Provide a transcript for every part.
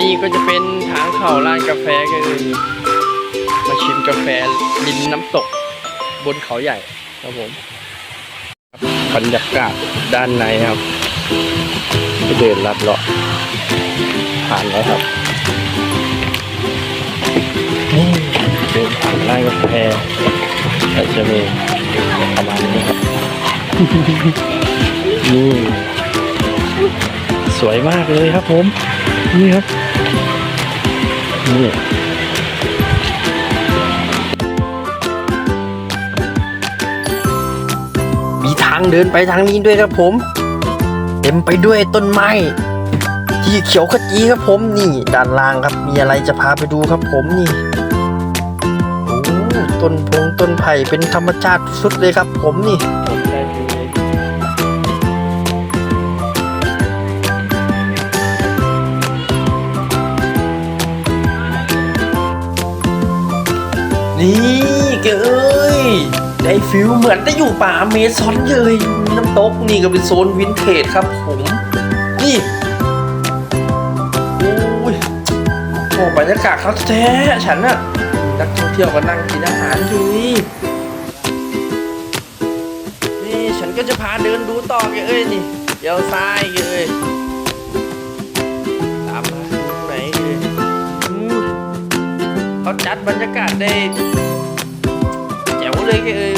นี่ก็จะเป็นทางเข้าร้านกาแฟก็คือมาชิมกาแฟริมน้ำตก บนเขาใหญ่ครับผมบรรยากาศด้านในครับเดินลัดเลาะผ่านแล้วครับนี่เดินผ่านร้านกาแฟก็จะมีประมาณนี้ครับนี่ สวยมากเลยครับผม นี่ครับ นี่มีทางเดินไปทางนี้ด้วยครับผม เต็มไปด้วยต้นไม้ที่เขียวขจีครับผมนี่ด้านล่างครับมีอะไรจะพาไปดูครับผมนี่โอ้ต้นพงต้นไผ่เป็นธรรมชาติสุดเลยครับผมนี่ นี่เกเอ้ยได้ฟิลเหมือนได้อยู่ป่าเมซอนเลยน้ำตกนี่ก็เป็นโซนวินเทจครับผม นี่โอ้ยโอ้บรรยากาศเขาแท้ฉันน่ะนักท่องเที่ยวก็นั่งกินอาหารอยู่นี่นี่ฉันก็จะพาเดินดูต่อแกเอ้ยนี่เดี๋ยวซ้ายแก เขาจัดบรรยากาศได้แจ๋วเลยแกเอ้ย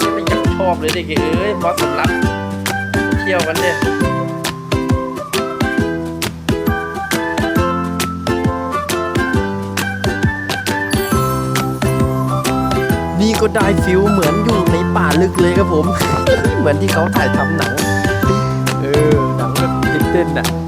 ฉันก็ยังชอบเลยเด็กเอ้ยเพราสำหรับเที่ยวกันเนี่ยนี่ก็ได้ฟิลเหมือนอยู่ในป่าลึกเลยครับผม เหมือนที่เขาถ่ายทำหนัง เออ หนังแบบตื่นเต้นๆน่ะ